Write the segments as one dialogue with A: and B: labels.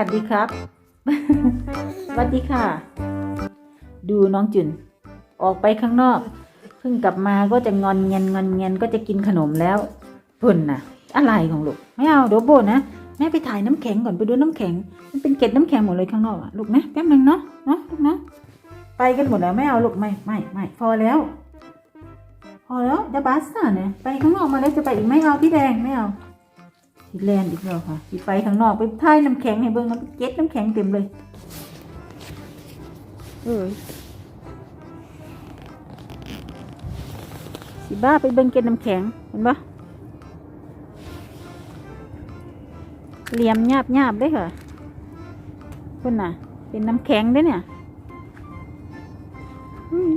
A: วัสดีครับ สวัสดีค่ะ ดูน้องจุน ออกไปข้างนอก เพิ่งกลับมาก็จะงอนเงียนงอนเงียนก็จะกินขนมแล้วพุ่นน่ะอะไรของลูก ไม่เอาเดี๋ยวโบนนะแม่ไปถ่ายน้ำแข็งก่อนไปดูน้ำแข็ง มันเป็นเกล็ดน้ำแข็งหมดเลยข้างนอกอะลูกนะแป๊บนึงเนาะ เนาะลูกนะ ไปกันหมดแล้วไม่เอาลูกไม่ไม่ไม่พอแล้ว พอแล้วจะบัสน่ะเนี่ยไปข้างนอกมาแล้วจะไปอีกไม่เอาพี่แดงไม่เอา พี่แลนอีกแล้วค่ะพี่ไปข้างนอกไปถ่ายน้ำแข็งให้เบิ่งน้ำเก็ตน้ำแข็งเต็มเลยเอ้ยสิบ้าไปเบิ่งเก็ตน้ำแข็งเห็นปะเหลี่ยมหยาบหยาบๆเด้อค่ะคุณน่ะ เป็นน้ำแข็งเด้อเนี่ยอืม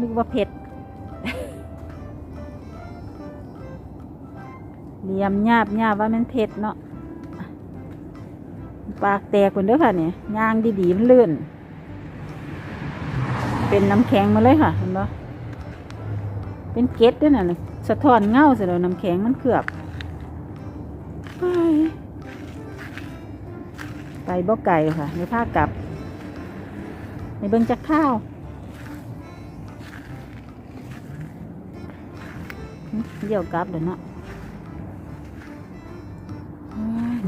A: นึกว่าเผ็ด เหลี่ยมหยาบหยาบว่ามันเผ็ดเนาะปากแตกคนเด้อค่ะเนี่ยยางดีๆมันเลื่อน เป็นน้ำแข็งมาเลยค่ะเห็นปะเป็นเกล็ดด้วยนะสะท้อนเงาเสร็จแล้วน้ำแข็งมันเกือบ ไปไปบ่ไก่ค่ะในภาคกลับ ในเบิ่งจักข้าวเดี๋ยวกลับเดี๋ยวนะ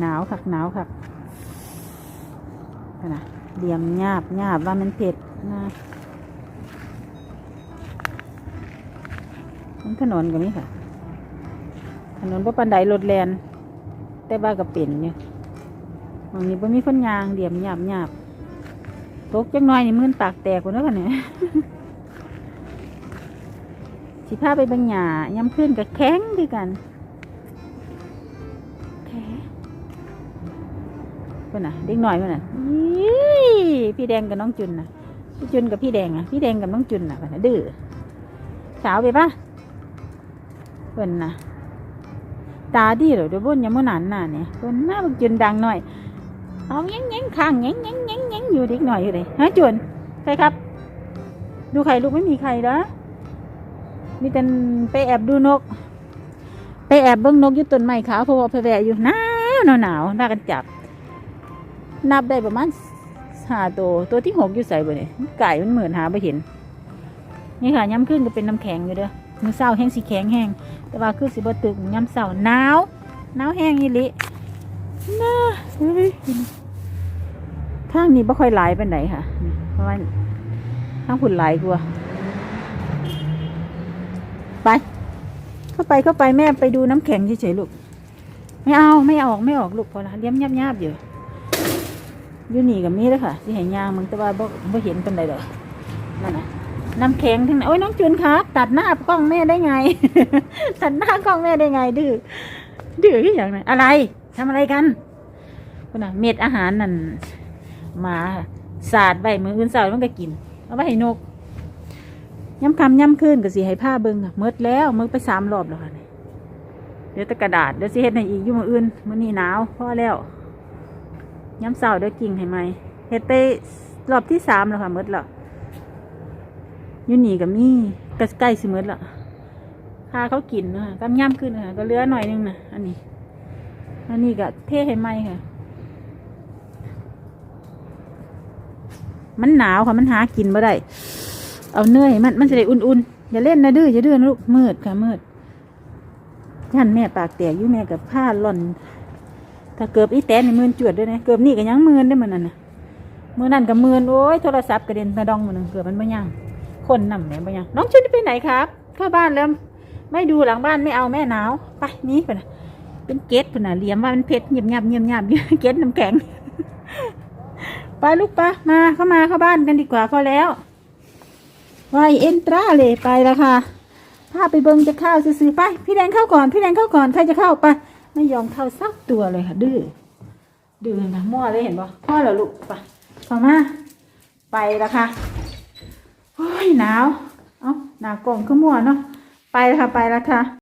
A: หนาวคักหนาวคักนั่นะเดียมหยาบหยาบว่ามันเผ็ดนะนถนนก็มีค่ะ ถนนพระปันไดรถแลนแต่บ้าก็เป็นเนี่ยบางนี้บ่มีคนยางเดียมหยาบหยาบตกจักหน้อยนี่มือนปากแตกกว่านั้นค่ะเนี่ยสิพาไปบังหยาย้ำขึ้นกับแข้งด้วยกัน พื่อนน่ะเด็กหน่อยเพื่อนน่ะยี่พี่แดงกับน้องจุนน่ะพี่จุนกับพี่แดงอะพี่แดงกับน้องจุนน่ะเพื่อนน่ะดื้อสาวไปปะเพื่อนน่ะตาดีเหรอเดี๋ยวบนยังมื่อนันน่ะเนี่ยเพื่อนหน้าบักจุนดังหน่อยเอาแง้งแง้งข้างแง้งแง้งแง้งแง้งอยู่เด็กหน่อยอยู่เลยฮะจุนใครครับ ดูใครลูกไม่มีใครนะมีแต่ไปแอบดูนก ไปแอบเบิ้งนกอยู่ต้นไม้ขาวเพราะว่าเพแวะอยู่หนาวหนาวหนาวน่ากันจับ นับได้ประมาณห้าตัวตัวที่หกอยู่ใส่บ่เนี่ยไก่มันเหมือนหาไปเห็น นี่ค่ะย้ำขึ้นก็เป็นน้ำแข็งอยู่เด้อมือเศร้าแห้งสีแข็งแห้งแต่ว่าคือสีบตึกย้ำเศร้าหนาวหนาวแห้งอีหลิน่าเฮ้ยทางนี้บ่ค่อยไหลายเป็นไหนค่ะเพราะว่าทางผุนไหลายกว่าไป เข้าไปเข้าไปแม่ไปดูน้ำแข็งเฉยๆลูก ไม่เอาไม่ออกไม่ออกลูกพอละเลี้ยมยับยับๆอยู่ อยู่นี่กับนี้เลยค่ะที่เห็นยางมึงแต่ว่าบ่บ่เห็นเป็นไรดอกนั่นนะน้ำแข็งทั้งนั้นโอ้ยน้องจุนครับตัดหน้ากล้องแม่ได้ไง ตัดหน้ากล้องแม่ได้ไง ดื้อดื้อที่อย่างนั้นอะไรทำอะไรกันคนน่ะเม็ดอาหารนั่นหมาสาดใบมืออื่นสาดมันก็กิน เอาไปให้นกย้ำคำย้ำขึ้นก็สิให้ผ้าเบิ่งอะหมดแล้วมึงไปสามรอบแล้วค่ะนี่เดี๋ยวตะกระดาษเดี๋ยวสิเฮ็ดในอีกยู่มออื่นมื้อนี้หนาวพอแล้ว ย้ำเสาเดี๋ยกิ่งให้ไหมเฮ็ดไปรอบที่สามแล้วค่ะมดแล้วอยู่นี่ก็มีก็ใกล้สิมดแล้วพาเขากินนะคะกำย่ำขึ้นค่ะก็เลือหน่อยนึงนะอันนี้ อันนี้ก็เทให้ไหมค่ะ มันหนาวค่ะมันหากินบ่ได้ เอาเนื้อให้มันมันจะได้อุ่นๆอย่าเล่นนะดื้ออย่าดื้อนะลูกมืดค่ะมืดยันแม่ปากแตกยู่แม่กับผ้าหล่อน ถ้าเกือบอีแตนในมือนจวดด้วยนะเกือบนี่ก็ยังมือนได้เหมือนนั่นนะมือนั่นกับมือนโอ้ยโทรศัพท์กระเด็นกระดองมือนึงเกือบมันไม่ยังคนนำไหนไม่ยังน้องชุนไปไหนครับเข้าบ้านแล้วไม่ดูหลังบ้านไม่เอาแม่หนาวไปนี้ไปนะเป็นเกตไปนะเหลี่ยมว่ามันเผ็ดเงียบเงียบเงียบเงียบเกตน้ำแข็งไปลูกปะมาเข้ามาเข้าบ้านกันดีกว่าพอแล้วไวเอ็นตราเลยไปแล้วค่ะพาไปเบิงจะเข้าซื้อไปพี่แดงเข้าก่อนพี่แดงเข้าก่อนใครจะเข้าไป ไม่ยอมเข้าสักตัวเลยค่ะ ดื้อดื้อนะมั่วเลยเห็นปะพ่อเหรอลูกไปะพอมาไปแล้วค่ะโอ้ยหนาว เอ้าหนาวกล่องก็มั่วเนาะไปแล้วค่ะไปแล้วค่ะ